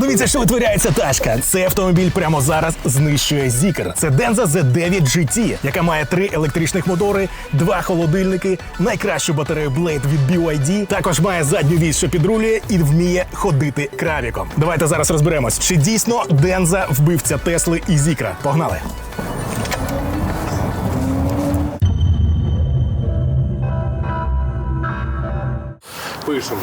Подивіться, що витворяється тачка. Цей автомобіль прямо зараз знищує Зікер. Це Denza Z9 GT, яка має три електричних мотори, два холодильники, найкращу батарею Blade від BYD. Також має задню вісь, що підрулює, і вміє ходити кравіком. Давайте зараз розберемось, чи дійсно Денза вбивця Тесли і Зікра. Погнали! Пишемо.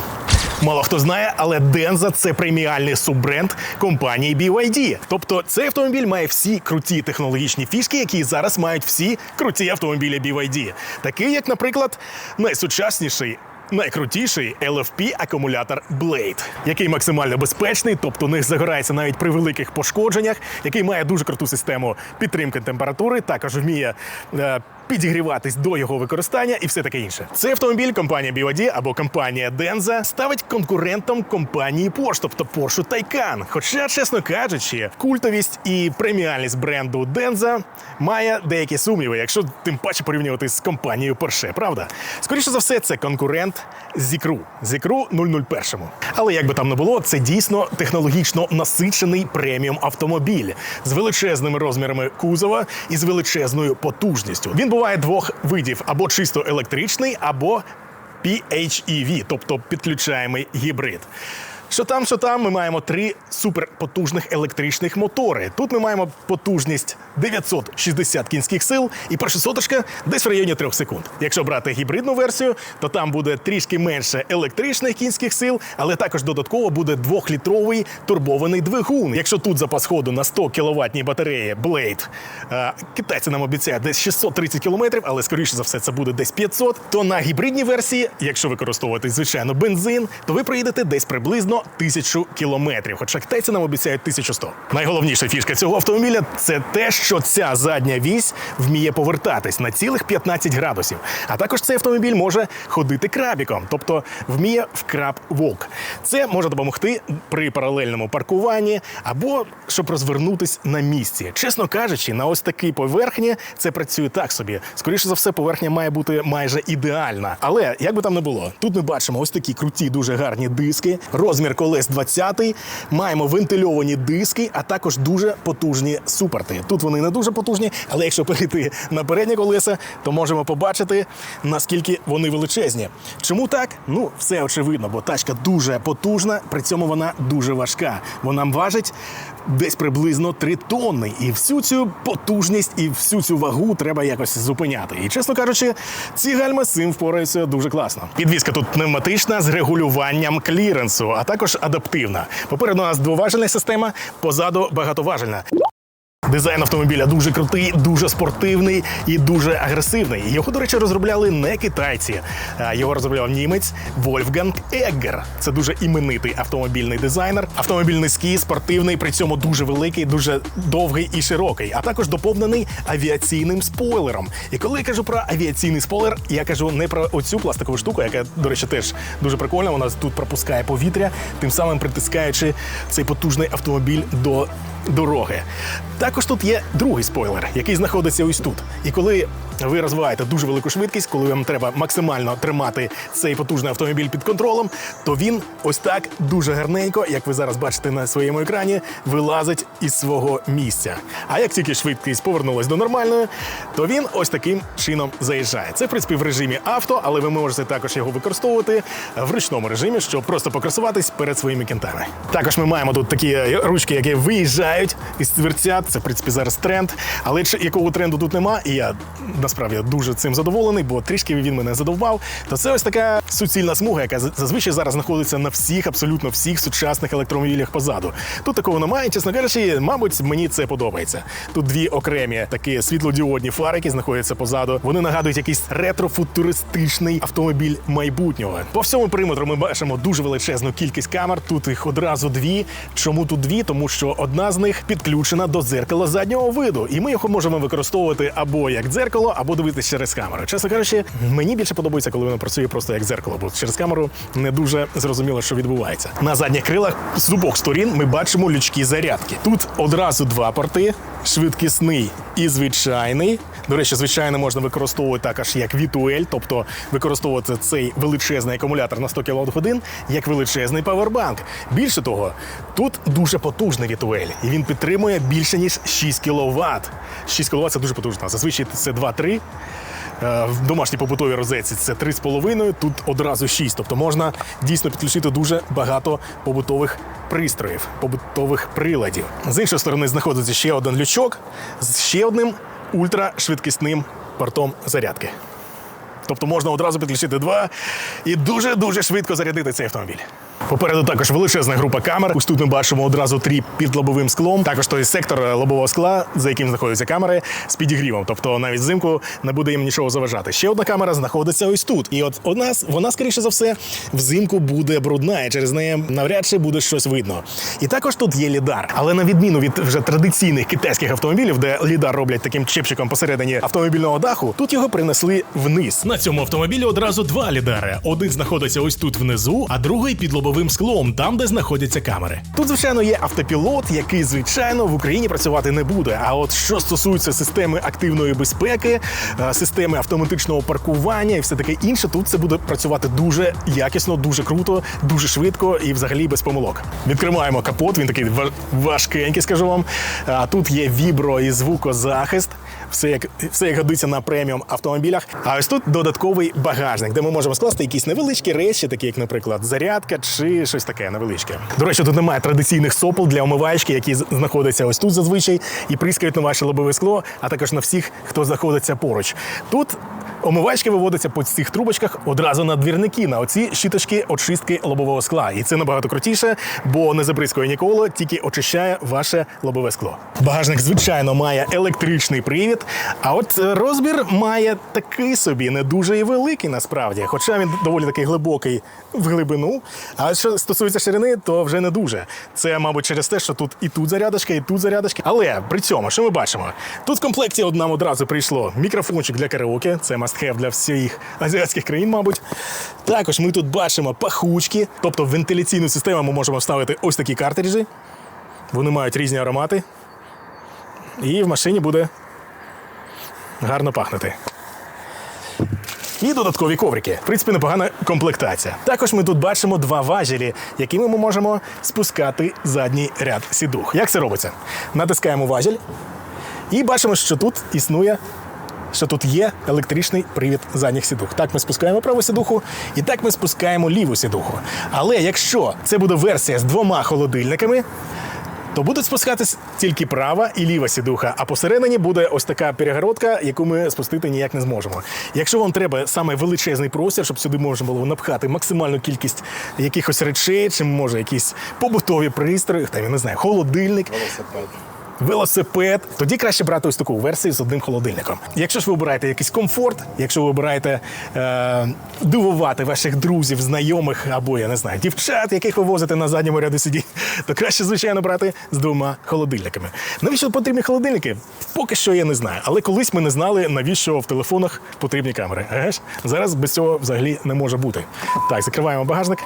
Мало хто знає, але Денза це преміальний суббренд компанії BYD. Тобто цей автомобіль має всі круті технологічні фішки, які зараз мають всі круті автомобілі BYD. Такий, як, наприклад, найсучасніший. Найкрутіший LFP акумулятор Blade, який максимально безпечний, тобто не загорається навіть при великих пошкодженнях, який має дуже круту систему підтримки температури, також вміє е, підігріватись до його використання і все таке інше. Цей автомобіль компанія BYD або компанія Denza ставить конкурентом компанії Porsche, тобто Porsche Taycan. Хоча, чесно кажучи, культовість і преміальність бренду Denza має деякі сумніви, якщо тим паче порівнювати з компанією Porsche, правда? Скоріше за все, це конкурент Зікру. Зікру 001. Але як би там не було, це дійсно технологічно насичений преміум автомобіль з величезними розмірами кузова і з величезною потужністю. Він буває двох видів: або чисто електричний, або PHEV, тобто підключаємий гібрид. Що там, що там, ми маємо три суперпотужних електричних мотори. Тут ми маємо потужність 960 кінських сил, і перша соточка десь в районі 3 секунд. Якщо брати гібридну версію, то там буде трішки менше електричних кінських сил, але також додатково буде 2-літровий турбований двигун. Якщо тут запас ходу на 100 кіловатній батареї Blade, е, китайці нам обіцяють десь 630 кілометрів, але скоріше за все це буде десь 500, то на гібридній версії, якщо використовувати звичайно бензин, то ви проїдете десь приблизно 1000 кілометрів. Хоча китайці нам обіцяють 1100. Найголовніша фішка цього автомобіля це те, що ця задня вісь вміє повертатись на цілих 15 градусів. А також цей автомобіль може ходити крабіком, тобто вміє в краб волк. Це може допомогти при паралельному паркуванні або щоб розвернутись на місці. Чесно кажучи, на ось такій поверхні це працює так собі. Скоріше за все, поверхня має бути майже ідеальна. Але як би там не було, тут ми бачимо ось такі круті, дуже гарні диски, розмір колес 20 маємо вентильовані диски, а також дуже потужні супорти. Тут вони не дуже потужні, але якщо перейти на передні колеса, то можемо побачити, наскільки вони величезні. Чому так? Ну, все очевидно, бо тачка дуже потужна, при цьому вона дуже важка. Вона важить десь приблизно 3 тонни. І всю цю потужність і всю цю вагу треба якось зупиняти. І чесно кажучи, ці гальми з цим впораються дуже класно. Підвізка тут пневматична з регулюванням кліренсу, а також адаптивна. Попереду у нас двоважельна система, позаду багатоважельна. Дизайн автомобіля дуже крутий, дуже спортивний і дуже агресивний. Його, до речі, розробляли не китайці. а Його розробляв німець Вольфганг Еггер. Це дуже іменитий автомобільний дизайнер. Автомобіль низький, спортивний, при цьому дуже великий, дуже довгий і широкий, а також доповнений авіаційним спойлером. І коли я кажу про авіаційний спойлер, я кажу не про оцю пластикову штуку, яка, до речі, теж дуже прикольна. Вона тут пропускає повітря, тим самим притискаючи цей потужний автомобіль до дороги. Також тут є другий спойлер, який знаходиться ось тут. І коли ви розвиваєте дуже велику швидкість, коли вам треба максимально тримати цей потужний автомобіль під контролем, то він ось так дуже гарненько, як ви зараз бачите на своєму екрані, вилазить із свого місця. А як тільки швидкість повернулась до нормальної, то він ось таким чином заїжджає. Це в принципі в режимі авто, але ви можете також його використовувати в ручному режимі, щоб просто покрасуватись перед своїми кінтами. Також ми маємо тут такі ручки, які виїжджають із дверцят. Це в принципі зараз тренд. Але якого тренду тут нема, і я насправді дуже цим задоволений, бо трішки він мене задовбав. То це ось така суцільна смуга, яка зазвичай зараз знаходиться на всіх, абсолютно всіх сучасних електромобілях позаду. Тут такого немає. Чесно кажучи, мабуть, мені це подобається. Тут дві окремі такі світлодіодні фари, які знаходяться позаду. Вони нагадують якийсь ретро-футуристичний автомобіль майбутнього. По всьому периметру ми бачимо дуже величезну кількість камер. Тут їх одразу дві. Чому тут дві? Тому що одна з них підключена до дзеркала заднього виду, і ми його можемо використовувати або як дзеркало, або дивитися через камеру. Чесно кажучи, мені більше подобається, коли воно працює просто як дзеркало, бо через камеру не дуже зрозуміло, що відбувається. На задніх крилах з обох сторін ми бачимо лючки зарядки. Тут одразу два порти, швидкісний і звичайний. До речі, звичайно можна використовувати також як вітуель, тобто використовувати цей величезний акумулятор на 100 кВт годин як величезний павербанк. Більше того, тут дуже потужний вітуель, і він підтримує більше ніж 6 кВт. 6 кВт це дуже потужно. Зазвичай це 2-3. Е, В домашній побутовій розетці це 3,5, тут одразу 6. Тобто можна дійсно підключити дуже багато побутових пристроїв, побутових приладів. З іншої сторони знаходиться ще один лючок з ще одним ультрашвидкісним портом зарядки. Тобто можна одразу підключити два і дуже-дуже швидко зарядити цей автомобіль. Попереду також величезна група камер. Ось тут ми бачимо одразу три під лобовим склом. Також той сектор лобового скла, за яким знаходяться камери, з підігрівом. Тобто навіть взимку не буде їм нічого заважати. Ще одна камера знаходиться ось тут. І от нас вона, скоріше за все, взимку буде брудна, і через неї навряд чи буде щось видно. І також тут є лідар. Але на відміну від вже традиційних китайських автомобілів, де лідар роблять таким чепчиком посередині автомобільного даху, тут його принесли вниз. На цьому автомобілі одразу два лідари. Один знаходиться ось тут внизу, а другий під лобовим склом, там де знаходяться камери. Тут, звичайно, є автопілот, який, звичайно, в Україні працювати не буде. А от що стосується системи активної безпеки, е, системи автоматичного паркування і все таке інше, тут це буде працювати дуже якісно, дуже круто, дуже швидко і взагалі без помилок. Відкриваємо капот. Він такий ва- важкенький, скажу вам. А тут є вібро і звукозахист. Все як все як годиться на преміум автомобілях. А ось тут додатковий багажник, де ми можемо скласти якісь невеличкі речі, такі як, наприклад, зарядка чи щось таке невеличке. До речі, тут немає традиційних сопол для омивачки, які знаходяться ось тут зазвичай і прискають на ваше лобове скло, а також на всіх, хто знаходиться поруч. Тут Омивачки виводяться по цих трубочках одразу на двірники, на оці щіточки очистки лобового скла. І це набагато крутіше, бо не забризкує ніколи, тільки очищає ваше лобове скло. Багажник, звичайно, має електричний привід, а от розбір має такий собі, не дуже і великий насправді. Хоча він доволі такий глибокий в глибину. А що стосується ширини, то вже не дуже. Це, мабуть, через те, що тут і тут зарядочка, і тут зарядочка. Але при цьому, що ми бачимо? Тут в комплекті от нам одразу прийшло мікрофончик для караоке, це must have для всіх азіатських країн, мабуть. Також ми тут бачимо пахучки, тобто в вентиляційну систему ми можемо вставити ось такі картриджі. Вони мають різні аромати. І в машині буде гарно пахнути. І додаткові коврики. В принципі, непогана комплектація. Також ми тут бачимо два важелі, якими ми можемо спускати задній ряд сідух. Як це робиться? Натискаємо важіль і бачимо, що тут існує. Що тут є електричний привід задніх сідух. Так ми спускаємо праву сідуху, і так ми спускаємо ліву сідуху. Але якщо це буде версія з двома холодильниками, то будуть спускатись тільки права і ліва сідуха, а посередині буде ось така перегородка, яку ми спустити ніяк не зможемо. Якщо вам треба саме величезний простір, щоб сюди можна було напхати максимальну кількість якихось речей, чи може якісь побутові пристрої, там я не знаю, холодильник. Велосипед, тоді краще брати ось таку версію з одним холодильником. Якщо ж ви обираєте якийсь комфорт, якщо ви обираєте е, дивувати ваших друзів, знайомих або я не знаю, дівчат, яких ви возите на задньому ряду сидінь, то краще, звичайно, брати з двома холодильниками. Навіщо потрібні холодильники? Поки що я не знаю. Але колись ми не знали, навіщо в телефонах потрібні камери. Ж? Зараз без цього взагалі не може бути. Так, закриваємо багажник.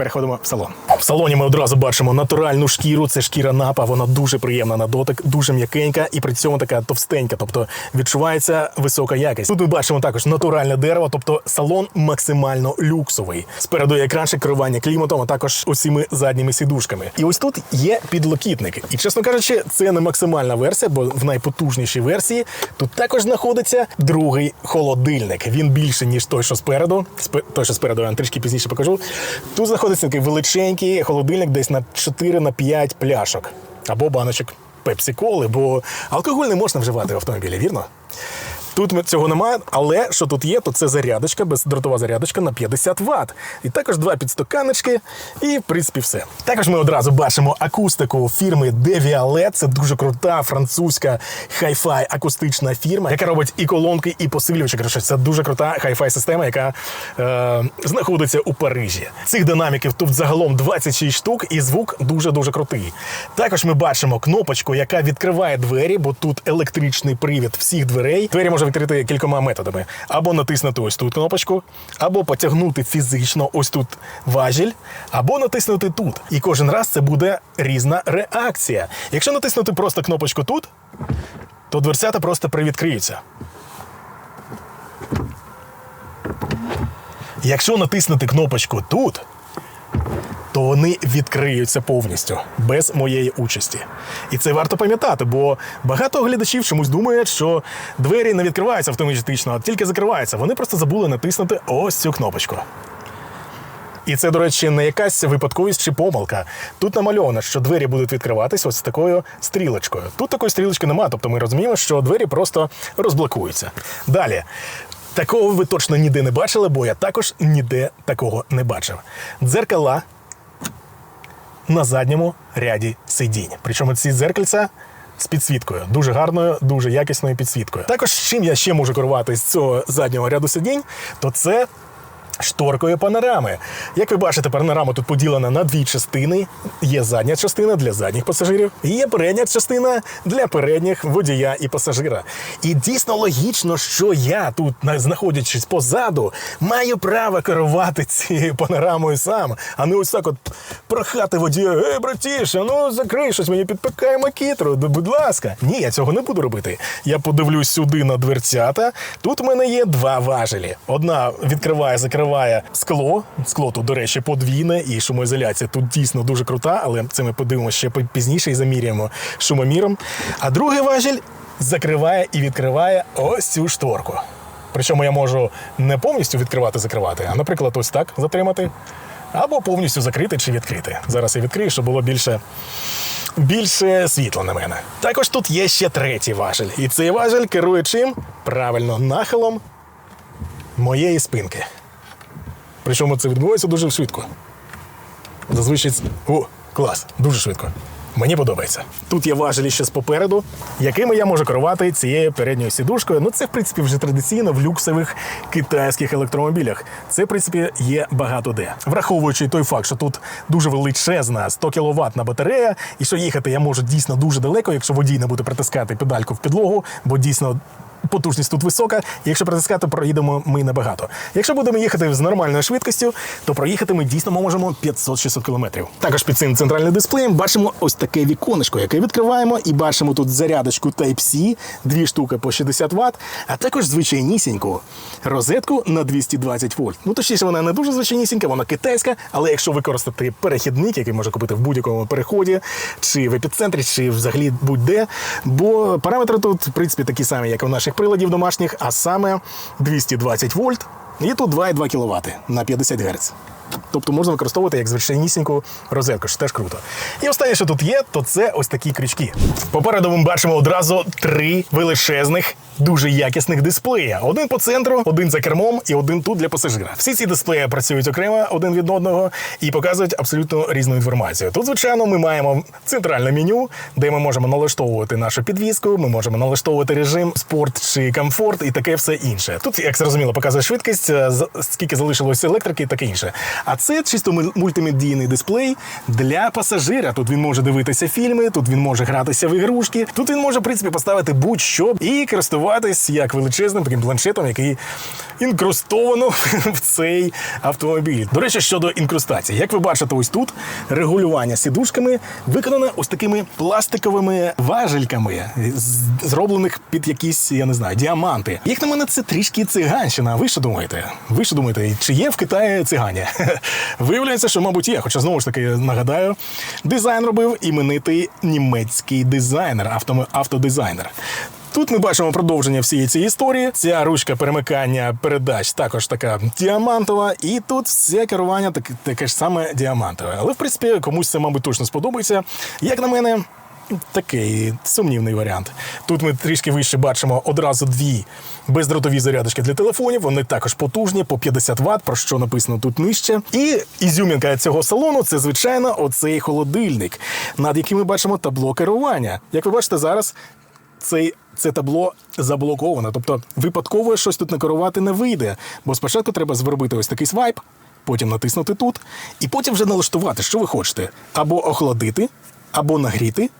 Переходимо в салон. В салоні ми одразу бачимо натуральну шкіру. Це шкіра напа, вона дуже приємна на дотик, дуже м'якенька і при цьому така товстенька, тобто відчувається висока якість. Тут ми бачимо також натуральне дерево, тобто салон максимально люксовий. Спереду є екранчик керування кліматом, а також усіми задніми сідушками. І ось тут є підлокітник. І чесно кажучи, це не максимальна версія, бо в найпотужнішій версії тут також знаходиться другий холодильник. Він більше ніж той, що спереду. Спе- Той, що спереду я трішки пізніше покажу. Тут знаходиться такий величенький холодильник, десь на 4 на 5 пляшок або баночок пепсі-коли, бо алкоголь не можна вживати в автомобілі, вірно? Тут цього немає, але що тут є, то це зарядочка, бездротова зарядочка на 50 Вт. І також два підстаканочки, і в принципі все. Також ми одразу бачимо акустику фірми Devialet. Це дуже крута французька хай-фай акустична фірма, яка робить і колонки, і посилювачі. Коротше, це дуже крута хай-фай система, яка е, знаходиться у Парижі. Цих динаміків тут загалом 26 штук, і звук дуже дуже крутий. Також ми бачимо кнопочку, яка відкриває двері, бо тут електричний привід всіх дверей. Двері може відкрити кількома методами: або натиснути ось тут кнопочку, або потягнути фізично ось тут важіль, або натиснути тут. І кожен раз це буде різна реакція. Якщо натиснути просто кнопочку тут, то дверцята просто привідкриються. Якщо натиснути кнопочку тут, то вони відкриються повністю без моєї участі. І це варто пам'ятати, бо багато глядачів чомусь думають, що двері не відкриваються автоматично, а тільки закриваються. Вони просто забули натиснути ось цю кнопочку. І це, до речі, не якась випадковість чи помилка. Тут намальовано, що двері будуть відкриватись ось такою стрілочкою. Тут такої стрілочки немає, тобто ми розуміємо, що двері просто розблокуються. Далі. Такого ви точно ніде не бачили, бо я також ніде такого не бачив. Дзеркала на задньому ряді сидінь. Причому ці дзеркальця з підсвіткою, дуже гарною, дуже якісною підсвіткою. Також чим я ще можу керувати з цього заднього ряду сидінь, то це. Шторкою панорами. Як ви бачите, панорама тут поділена на дві частини. Є задня частина для задніх пасажирів, і є передня частина для передніх водія і пасажира. І дійсно логічно, що я тут, знаходячись позаду, маю право керувати цією панорамою сам, а не ось так от прохати водія. Ей, братіше, ну закрий щось, мені підпекає макітру. Будь ласка. Ні, я цього не буду робити. Я подивлюсь сюди на дверцята. Тут у мене є два важелі. Одна відкриває, закриває скло. Скло тут, до речі, подвійне, і шумоізоляція тут дійсно дуже крута, але це ми подивимося ще пізніше і заміряємо шумоміром. А другий важіль закриває і відкриває ось цю шторку. Причому я можу не повністю відкривати, закривати, а, наприклад, ось так затримати. Або повністю закрити чи відкрити. Зараз я відкрию, щоб було більше, більше світла на мене. Також тут є ще третій важель. І цей важель керує чим? Правильно, нахилом моєї спинки. Причому це відбувається дуже швидко. Зазвичай. О, клас, дуже швидко. Мені подобається. Тут є важелі ще з попереду, якими я можу керувати цією передньою сідушкою. Ну, це, в принципі, вже традиційно в люксових китайських електромобілях. Це, в принципі, є багато де. Враховуючи той факт, що тут дуже величезна 100 кВт батарея, і що їхати я можу дійсно дуже далеко, якщо водій не буде притискати педальку в підлогу, бо дійсно потужність тут висока. І якщо притискати, проїдемо ми небагато. Якщо будемо їхати з нормальною швидкістю, то проїхати ми дійсно можемо 500-600 км. Також під цим центральним дисплеєм бачимо ось таке віконечко, яке відкриваємо, і бачимо тут зарядочку Type-C, дві штуки по 60 Вт, а також звичайнісіньку розетку на 220 вольт. Ну точніше, вона не дуже звичайнісінька, вона китайська, але якщо використати перехідник, який можна купити в будь-якому переході, чи в епіцентрі, чи взагалі будь-де, бо параметри тут, в принципі, такі самі, як у наших приладів домашніх, а саме 220 вольт. І тут 2,2 кВт на 50 Гц. Тобто можна використовувати як звичайнісіньку розетку, що теж круто. І останнє, що тут є, то це ось такі крючки. Попереду ми бачимо одразу три величезних, дуже якісних дисплея: один по центру, один за кермом і один тут для пасажира. Всі ці дисплеї працюють окремо один від одного і показують абсолютно різну інформацію. Тут, звичайно, ми маємо центральне меню, де ми можемо налаштовувати нашу підвізку, ми можемо налаштовувати режим спорт чи комфорт і таке все інше. Тут, як зрозуміло, показує швидкість, е, скільки залишилося електрики і таке інше. А це чисто муль- мультимедійний дисплей для пасажира. Тут він може дивитися фільми, тут він може гратися в ігрушки, тут він може, в принципі, поставити будь-що і користуватись як величезним таким планшетом, який інкрустовано в цей автомобіль. До речі, щодо інкрустації, як ви бачите, ось тут регулювання сідушками виконане ось такими пластиковими важельками, зроблених під якісь, я не знаю, діаманти. Як на мене, це трішки циганщина. Ви що думаєте? Ви що думаєте, чи є в Китаї цигані? Виявляється, що, мабуть, є. Хоча знову ж таки нагадаю, дизайн робив іменитий німецький дизайнер, авто, автодизайнер. Тут ми бачимо продовження всієї цієї історії. Ця ручка перемикання передач також така діамантова, і тут все керування так, таке ж саме діамантове. Але в принципі комусь це, мабуть, точно сподобається. Як на мене. Такий сумнівний варіант. Тут ми трішки вище бачимо одразу дві бездротові зарядочки для телефонів. Вони також потужні по 50 Вт, про що написано тут нижче. І ізюмінка цього салону це звичайно оцей холодильник, над яким ми бачимо табло керування. Як ви бачите зараз, цей. Це табло заблоковано, тобто випадково щось тут накерувати не вийде. Бо спочатку треба зробити ось такий свайп, потім натиснути тут, і потім вже налаштувати, що ви хочете: або охолодити, або нагріти,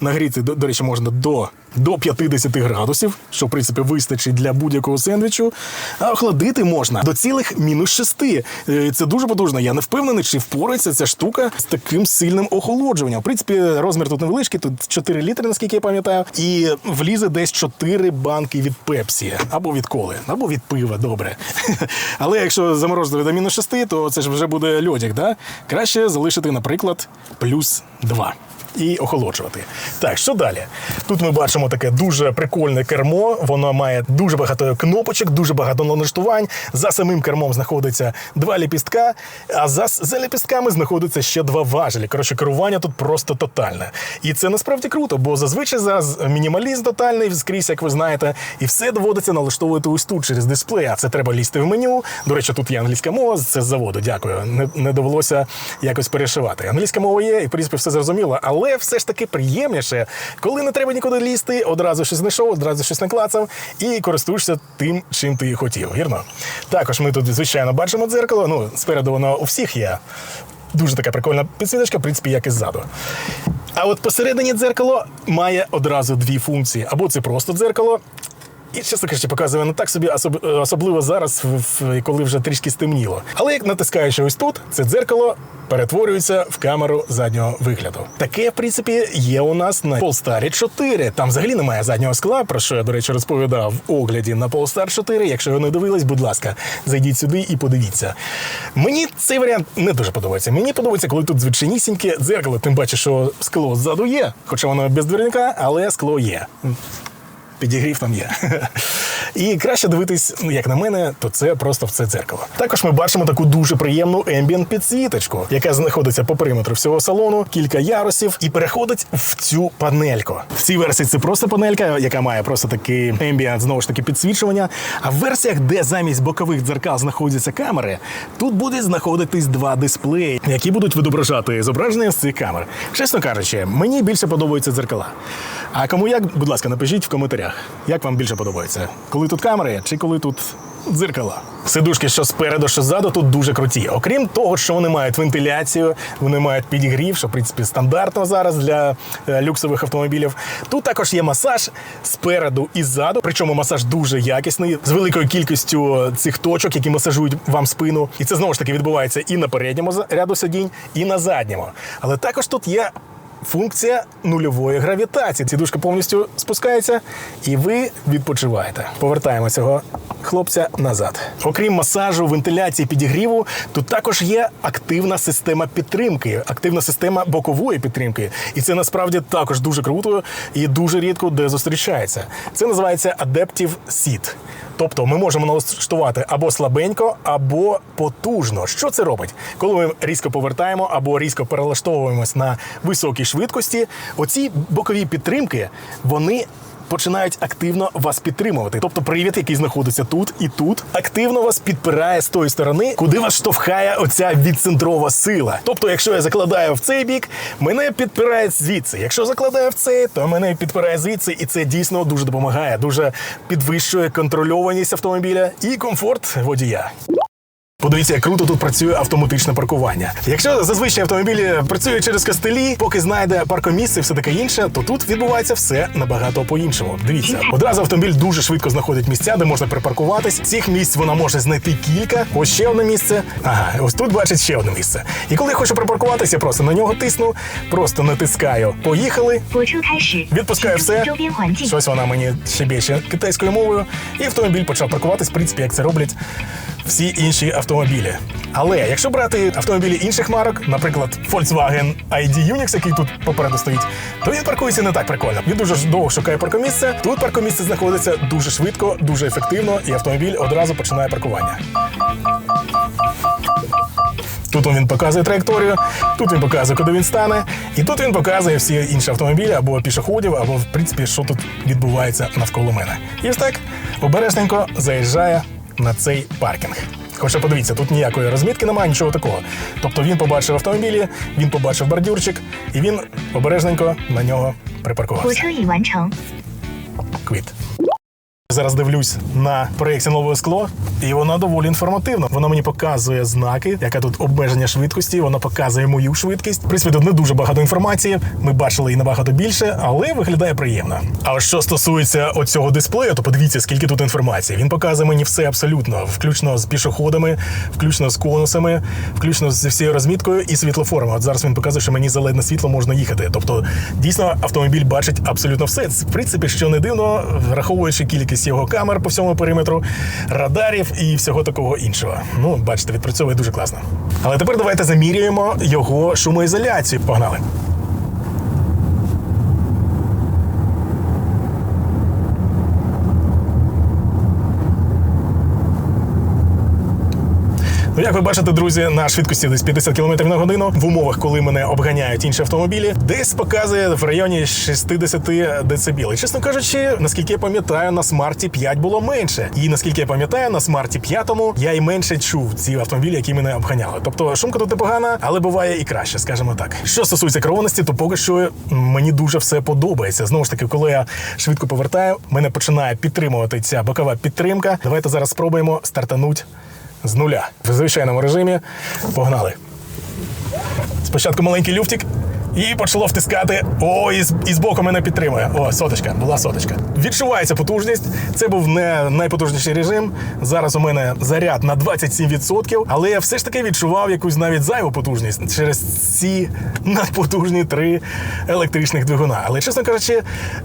Нагріти, до, до речі, можна до, до 50 градусів, що в принципі вистачить для будь-якого сендвічу. А охладити можна до цілих мінус 6. Е, Це дуже потужно. Я не впевнений, чи впорається ця штука з таким сильним охолоджуванням. В принципі, розмір тут невеличкий, тут 4 літри, наскільки я пам'ятаю, і влізе десь 4 банки від пепсі або від коли, або від пива. Добре. Але якщо заморозити до мінус 6, то це ж вже буде льодик, да? Краще залишити, наприклад, плюс 2 і охолоджувати. Так, що далі? Тут ми бачимо таке дуже прикольне кермо. Воно має дуже багато кнопочок, дуже багато налаштувань. За самим кермом знаходиться два ліпістка, а за, за ліпістками знаходиться ще два важелі. Коротше, керування тут просто тотальне. І це насправді круто, бо зазвичай зараз мінімалізм тотальний скрізь, як ви знаєте, і все доводиться налаштовувати ось тут через дисплей. А це треба лізти в меню. До речі, тут є англійська мова, це з заводу. Дякую. Не, не довелося якось перешивати. Англійська мова є, і в принципі все зрозуміло, але все ж таки приємніше, коли не треба нікуди лізти, одразу щось знайшов, одразу щось наклацав і користуєшся тим, чим ти хотів. Вірно? Також ми тут, звичайно, бачимо дзеркало. Ну, спереду воно у всіх є. Дуже така прикольна підсвіточка, в принципі, як і ззаду. А от посередині дзеркало має одразу дві функції: або це просто дзеркало. І, чесно кажучи, показує не так собі, особ- особливо зараз, коли вже трішки стемніло. Але як натискаючи ось тут, це дзеркало перетворюється в камеру заднього вигляду. Таке, в принципі, є у нас на Polestar 4. Там взагалі немає заднього скла, про що я, до речі, розповідав в огляді на Polestar 4. Якщо ви не дивились, будь ласка, зайдіть сюди і подивіться. Мені цей варіант не дуже подобається. Мені подобається, коли тут звичайнісіньке дзеркало, тим паче, що скло ззаду є, хоча воно без двірника, але скло є. Підігрів там є. І краще дивитись, ну, як на мене, то це просто в це дзеркало. Також ми бачимо таку дуже приємну ембієнт підсвіточку, яка знаходиться по периметру всього салону, кілька ярусів, і переходить в цю панельку. В цій версії це просто панелька, яка має просто такий ембієнт, знову ж таки, підсвічування. А в версіях, де замість бокових дзеркал знаходяться камери, тут буде знаходитись два дисплеї, які будуть відображати зображення з цих камер. Чесно кажучи, мені більше подобаються дзеркала. А кому як, будь ласка, напишіть в коментарях, як вам більше подобається, коли тут камери чи коли тут дзеркала. Сидушки, що спереду, що ззаду, тут дуже круті. Окрім того, що вони мають вентиляцію, вони мають підігрів, що в принципі стандартно зараз для е, люксових автомобілів. Тут також є масаж спереду і ззаду. Причому масаж дуже якісний, з великою кількістю цих точок, які масажують вам спину. І це знову ж таки відбувається і на передньому ряду сидінь, і на задньому. Але також тут є функція нульової гравітації. Сідушка повністю спускається, і ви відпочиваєте. Повертаємо цього хлопця назад. Окрім масажу, вентиляції, підігріву, тут також є активна система підтримки, активна система бокової підтримки. І це насправді також дуже круто і дуже рідко де зустрічається. Це називається Adaptive Seat. Тобто ми можемо налаштувати або слабенько, або потужно. Що це робить? Коли ми різко повертаємо або різко перелаштовуємось на високій швидкості, оці бокові підтримки вони. Починають активно вас підтримувати. Тобто привід, який знаходиться тут і тут, активно вас підпирає з тої сторони, куди вас штовхає оця відцентрова сила. Тобто, якщо я закладаю в цей бік, мене підпирає звідси. Якщо закладаю в цей, то мене підпирає звідси, і це дійсно дуже допомагає, дуже підвищує контрольованість автомобіля і комфорт водія. Подивіться, як круто тут працює автоматичне паркування. Якщо зазвичай автомобілі працює через костелі, поки знайде паркомісце, все таке інше, то тут відбувається все набагато по-іншому. Дивіться, одразу автомобіль дуже швидко знаходить місця, де можна припаркуватись. Цих місць вона може знайти кілька. Ось ще одне місце. Ага, ось тут бачить ще одне місце. І коли я хочу припаркуватися, просто на нього тисну, просто натискаю. Поїхали, відпускаю все. Щось вона мені ще більше китайською мовою, і автомобіль почав паркуватись, в принципі, як це роблять всі інші автомобілі. Але якщо брати автомобілі інших марок, наприклад, Volkswagen ID Unix, який тут попереду стоїть, то він паркується не так прикольно. Він дуже довго шукає паркомісце. Тут паркомісце знаходиться дуже швидко, дуже ефективно, і автомобіль одразу починає паркування. Тут він показує траєкторію, тут він показує, куди він стане, і тут він показує всі інші автомобілі або пішоходів, або в принципі, що тут відбувається навколо мене. І ось так обережненько заїжджає на цей паркінг. Хоча подивіться, тут ніякої розмітки немає, нічого такого. Тобто він побачив автомобілі, він побачив бордюрчик, і він обережненько на нього припаркувався. Квіт. Зараз дивлюсь на проєкції нове скло, і вона доволі інформативна. Вона мені показує знаки, яке тут обмеження швидкості. Вона показує мою швидкість. В не дуже багато інформації. Ми бачили і набагато більше, але виглядає приємно. А що стосується оцього дисплею, то подивіться, скільки тут інформації. Він показує мені все абсолютно, включно з пішоходами, включно з конусами, включно з всією розміткою і світлофорами. От зараз він показує, що мені зелене світло можна їхати. Тобто, дійсно, автомобіль бачить абсолютно все. В принципі, що не дивно, враховуючи кількість його камер по всьому периметру, радарів і всього такого іншого. Ну, бачите, відпрацьовує дуже класно. Але тепер давайте замірюємо його шумоізоляцію. Погнали. Як ви бачите, друзі, на швидкості десь 50 км на годину в умовах, коли мене обганяють інші автомобілі, десь показує в районі 60 дБ. Чесно кажучи, наскільки я пам'ятаю, на смарті 5 було менше. І наскільки я пам'ятаю, на смарті 5 я й менше чув ці автомобілі, які мене обганяли. Тобто шумка тут непогана, але буває і краще, скажімо так. Що стосується керованості, то поки що мені дуже все подобається. Знову ж таки, коли я швидко повертаю, мене починає підтримувати ця бокова підтримка. Давайте зараз спробуємо стартануть з нуля в звичайному режимі. Погнали. Спочатку маленький люфтик. І почало втискати. О, і, з- і збоку мене підтримує. О, соточка, була соточка. Відчувається потужність. Це був не найпотужніший режим. Зараз у мене заряд на 27%, але я все ж таки відчував якусь навіть зайву потужність через ці надпотужні три електричних двигуна. Але чесно кажучи,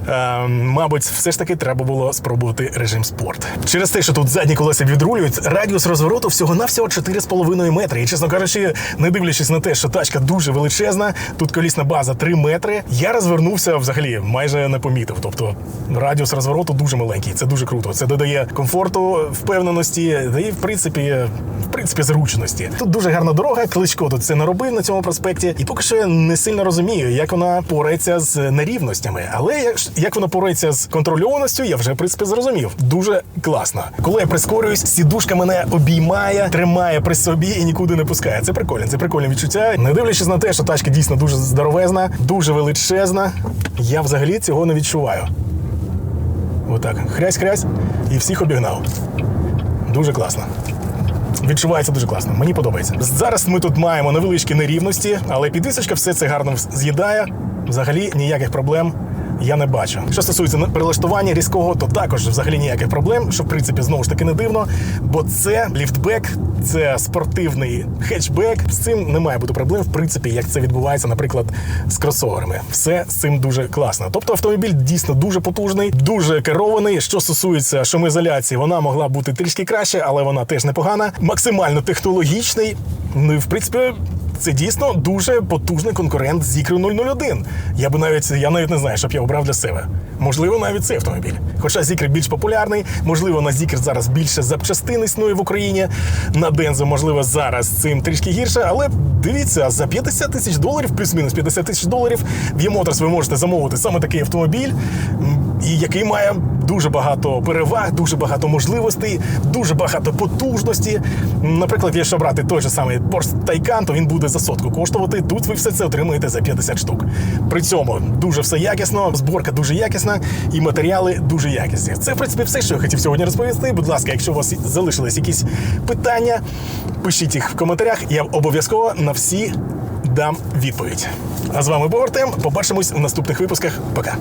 е, мабуть, все ж таки треба було спробувати режим спорт. Через те, що тут задні колеса відрулюють, радіус розвороту всього навсього 4,5 метри. І чесно кажучи, не дивлячись на те, що тачка дуже величезна, тут колісна база 3 метри. Я розвернувся взагалі майже не помітив. Тобто радіус розвороту дуже маленький. Це дуже круто. Це додає комфорту, впевненості, да і в принципі, в принципі, зручності. Тут дуже гарна дорога. Кличко тут це не робив на цьому проспекті. І поки що я не сильно розумію, як вона порається з нерівностями. Але як, як вона порається з контрольованістю, я вже в принципі зрозумів. Дуже класно. Коли я прискорююсь, сідушка мене обіймає, тримає при собі і нікуди не пускає. Це прикольно, це прикольне відчуття. Не дивлячись на те, що тачка дійсно дуже здоровезна, дуже величезна. Я взагалі цього не відчуваю. Отак, хрясь-хрясь і всіх обігнав. Дуже класно. Відчувається дуже класно. Мені подобається. Зараз ми тут маємо невеличкі нерівності, але підвісочка все це гарно з'їдає. Взагалі ніяких проблем я не бачу. Що стосується перелаштування різкого, то також взагалі ніяких проблем, що в принципі знову ж таки не дивно, бо це ліфтбек, це спортивний хетчбек. З цим не має бути проблем, в принципі, як це відбувається, наприклад, з кросоверами. Все з цим дуже класно. Тобто автомобіль дійсно дуже потужний, дуже керований. Що стосується шумоізоляції, вона могла бути трішки краще, але вона теж непогана. Максимально технологічний. Ну і в принципі. Це дійсно дуже потужний конкурент Zikr 001. Я би навіть я навіть не знаю, щоб я обрав для себе. Можливо, навіть цей автомобіль. Хоча Zikr більш популярний, можливо, на Zikr зараз більше запчастин існує в Україні. На Дензо, можливо, зараз цим трішки гірше, але дивіться, за 50 тисяч доларів, плюс-мінус 50 тисяч доларів, в Є-Моторс ви можете замовити саме такий автомобіль, і який має дуже багато переваг, дуже багато можливостей, дуже багато потужності. Наприклад, якщо брати той же самий Porsche Taycan, то він буде за сотку коштувати. Тут ви все це отримаєте за 50 штук. При цьому дуже все якісно, зборка дуже якісна і матеріали дуже якісні. Це в принципі все, що я хотів сьогодні розповісти. Будь ласка, якщо у вас залишились якісь питання, пишіть їх в коментарях. Я обов'язково на всі дам відповідь. А з вами був Артем. Побачимось в наступних випусках. Пока.